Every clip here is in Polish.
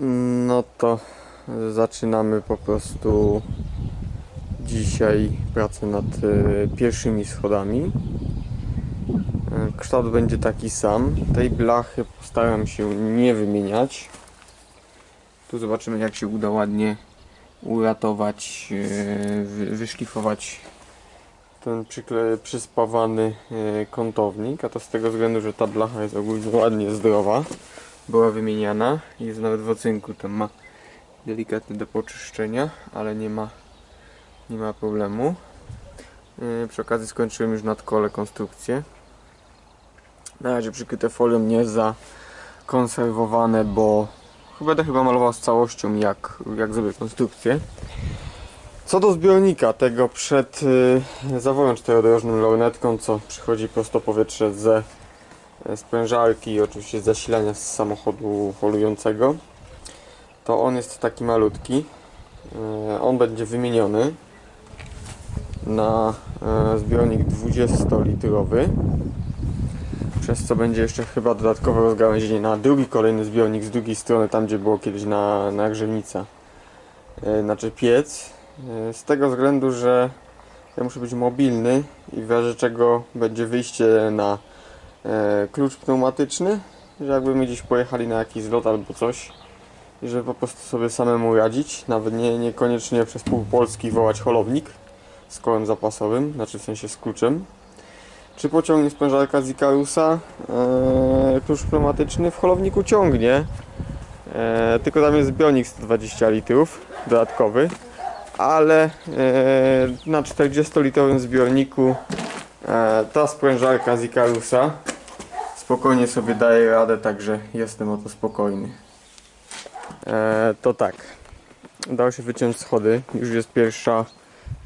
No to zaczynamy po prostu dzisiaj pracę nad e, pierwszymi schodami. E, Kształt będzie taki sam. Tej blachy postaram się nie wymieniać. Tu zobaczymy jak się uda ładnie uratować, e, wy- wyszlifować ten przyspawany kątownik, a to z tego względu, że ta blacha jest ogólnie ładnie zdrowa była wymieniana. Jest nawet w ocynku, tam ma delikatnie do poczyszczenia, ale nie ma, nie ma problemu. Yy, Przy okazji skończyłem już nadkole konstrukcję. Na razie przykryte folią nie zakonserwowane, bo chyba będę chyba malował z całością jak, jak zrobię konstrukcję. Co do zbiornika tego przed yy, zaworem czterodrożnym lornetką, co przychodzi prosto powietrze ze sprężarki i oczywiście zasilania z samochodu holującego to on jest taki malutki. E, on będzie wymieniony na e, zbiornik 20-litrowy przez co będzie jeszcze chyba dodatkowe rozgałęzienie na drugi kolejny zbiornik z drugiej strony tam gdzie było kiedyś na, nagrzewnica e, znaczy piec. E, z tego względu, że ja muszę być mobilny i w razie czego będzie wyjście na e, klucz pneumatyczny, że jakby my gdzieś pojechali na jakiś zlot albo coś i żeby po prostu sobie samemu radzić, nawet nie, niekoniecznie przez pół Polski wołać holownik z kołem zapasowym, znaczy w sensie z kluczem. Czy pociągnie sprężarka z Ikarusa e, klucz pneumatyczny? W holowniku ciągnie, e, tylko tam jest zbiornik 120 litrów dodatkowy, ale e, na 40-litrowym zbiorniku e, ta sprężarka z Ikarusa spokojnie sobie daje radę, także jestem o to spokojny. E, to tak. Udało się wyciąć schody. Już jest pierwsza,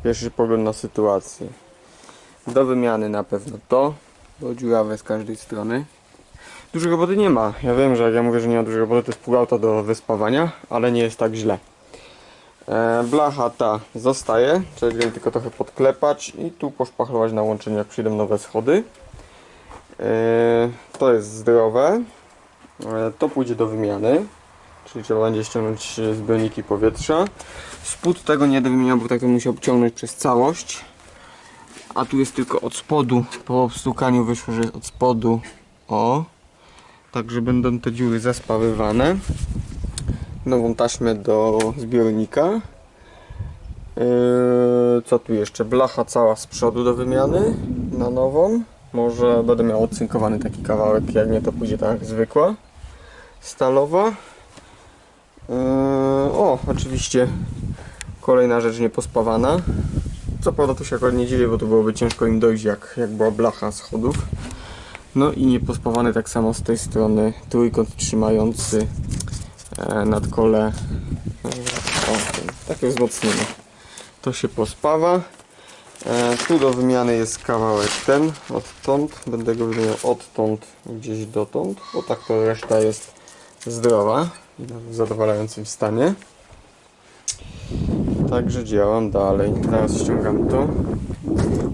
pierwszy pogląd na sytuację. Do wymiany na pewno to, bo dziurawe z każdej strony. Dużej roboty nie ma. Ja wiem, że jak ja mówię, że nie ma dużej roboty, to jest pół auta do wyspawania, ale nie jest tak źle. E, blacha ta zostaje, czyli tylko trochę podklepać i tu poszpachlować na łączeniu, jak przyjdą nowe schody. E, to jest zdrowe. E, to pójdzie do wymiany. Czyli trzeba będzie ściągnąć zbiorniki powietrza. Spód tego nie będę wymieniał, bo tak to musiał obciągnąć przez całość. A tu jest tylko od spodu. Po obstukaniu wyszło, że jest od spodu. O. Także będą te dziury zaspawywane. Nową taśmę do zbiornika. Yy, co tu jeszcze? Blacha cała z przodu do wymiany na nową. Może będę miał odcynkowany taki kawałek, jak nie to pójdzie tak zwykła. Stalowa. Yy, o, oczywiście kolejna rzecz niepospawana. Co prawda tu się akurat nie dziwię, bo to byłoby ciężko im dojść jak, jak była blacha schodów. No i niepospawany tak samo z tej strony trójkąt trzymający e, nad kole. E, o, takie wzmocnienie. To się pospawa. E, tu do wymiany jest kawałek ten, odtąd. Będę go wymieniał odtąd gdzieś dotąd, bo tak to reszta jest zdrowa i w zadowalającym stanie. Także działam dalej. Teraz ściągam to.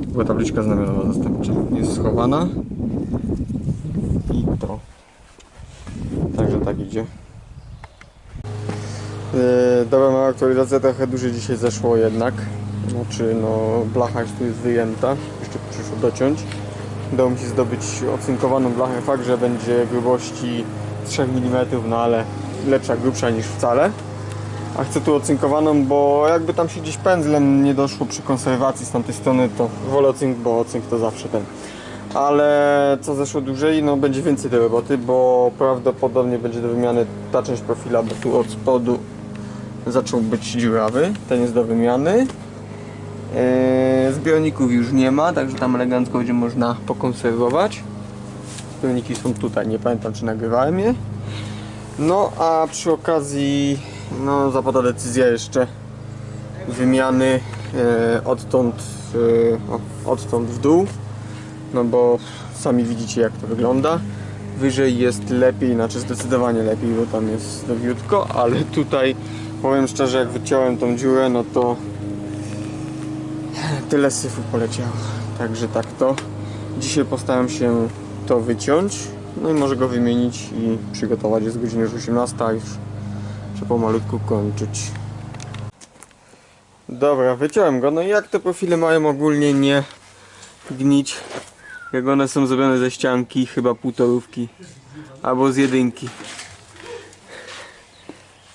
Była tabliczka znamionowa zastępcza. Jest schowana. I to. Także tak idzie. Yy, dobra, mała aktualizacja trochę dłużej dzisiaj zeszło jednak. Znaczy, no, blacha już tu jest wyjęta. Jeszcze przyszło dociąć. Udało mi się zdobyć ocynkowaną blachę. Fakt, że będzie grubości 3 mm, no ale lepsza, grubsza niż wcale. A chcę tu ocynkowaną, bo jakby tam się gdzieś pędzlem nie doszło przy konserwacji z tamtej strony, to wolę ocynk, bo ocynk to zawsze ten. Ale co zeszło dłużej, no będzie więcej tej roboty, bo prawdopodobnie będzie do wymiany ta część profila, bo tu od spodu zaczął być dziurawy, ten jest do wymiany. Eee, zbiorników już nie ma, także tam elegancko będzie można pokonserwować. Zbiorniki są tutaj, nie pamiętam czy nagrywałem je. No a przy okazji no, zapada decyzja jeszcze wymiany e, odtąd, e, odtąd w dół. No bo sami widzicie jak to wygląda. Wyżej jest lepiej, znaczy zdecydowanie lepiej, bo tam jest nowiutko, ale tutaj powiem szczerze, jak wyciąłem tą dziurę, no to tyle syfu poleciało. Także tak to. Dzisiaj postaram się to wyciąć. No i może go wymienić i przygotować. Jest godzina już 18, a już Trzeba pomalutku kończyć. Dobra, wyciąłem go. No i jak te profile mają ogólnie nie gnić? Jak one są zrobione ze ścianki, chyba półtorówki. Albo z jedynki.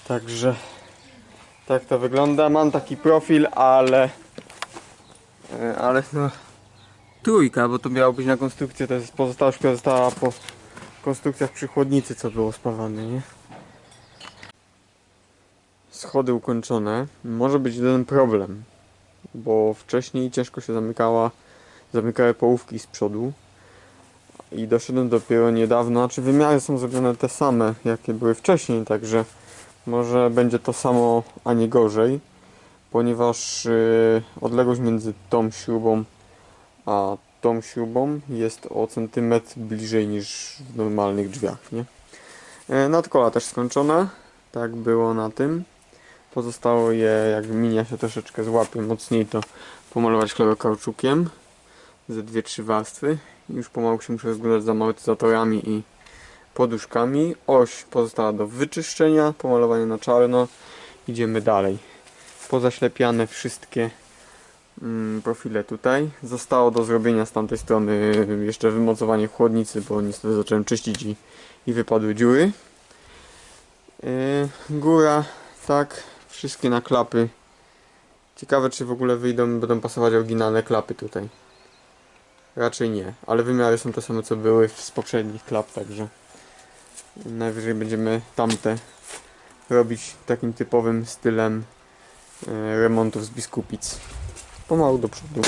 Także tak to wygląda. Mam taki profil, ale ale no trójka, bo to miało być na konstrukcję, to jest pozostała szkła została po konstrukcjach przy chłodnicy, co było spawane, nie? Schody ukończone. Może być jeden problem, bo wcześniej ciężko się zamykała, zamykały połówki z przodu i doszedłem dopiero niedawno, znaczy wymiary są zrobione te same, jakie były wcześniej, także może będzie to samo, a nie gorzej, ponieważ yy, odległość między tą śrubą a tą śrubą jest o centymetr bliżej niż w normalnych drzwiach, nie? E, Nadkola też skończone, tak było na tym. Pozostało je, jak minia się troszeczkę złapie mocniej, to pomalować chlorokauczukiem ze dwie, trzy warstwy. I Już pomału się muszę rozglądać za amortyzatorami i poduszkami. Oś pozostała do wyczyszczenia, pomalowanie na czarno. Idziemy dalej. Pozaślepiane wszystkie mm, profile tutaj. Zostało do zrobienia z tamtej strony jeszcze wymocowanie chłodnicy, bo niestety zacząłem czyścić i, i wypadły dziury. Yy, góra, tak, wszystkie na klapy. Ciekawe czy w ogóle wyjdą, będą pasować oryginalne klapy tutaj. Raczej nie, ale wymiary są te same co były z poprzednich klap, także najwyżej będziemy tamte robić takim typowym stylem remontów z biskupic. Pomału do przodu.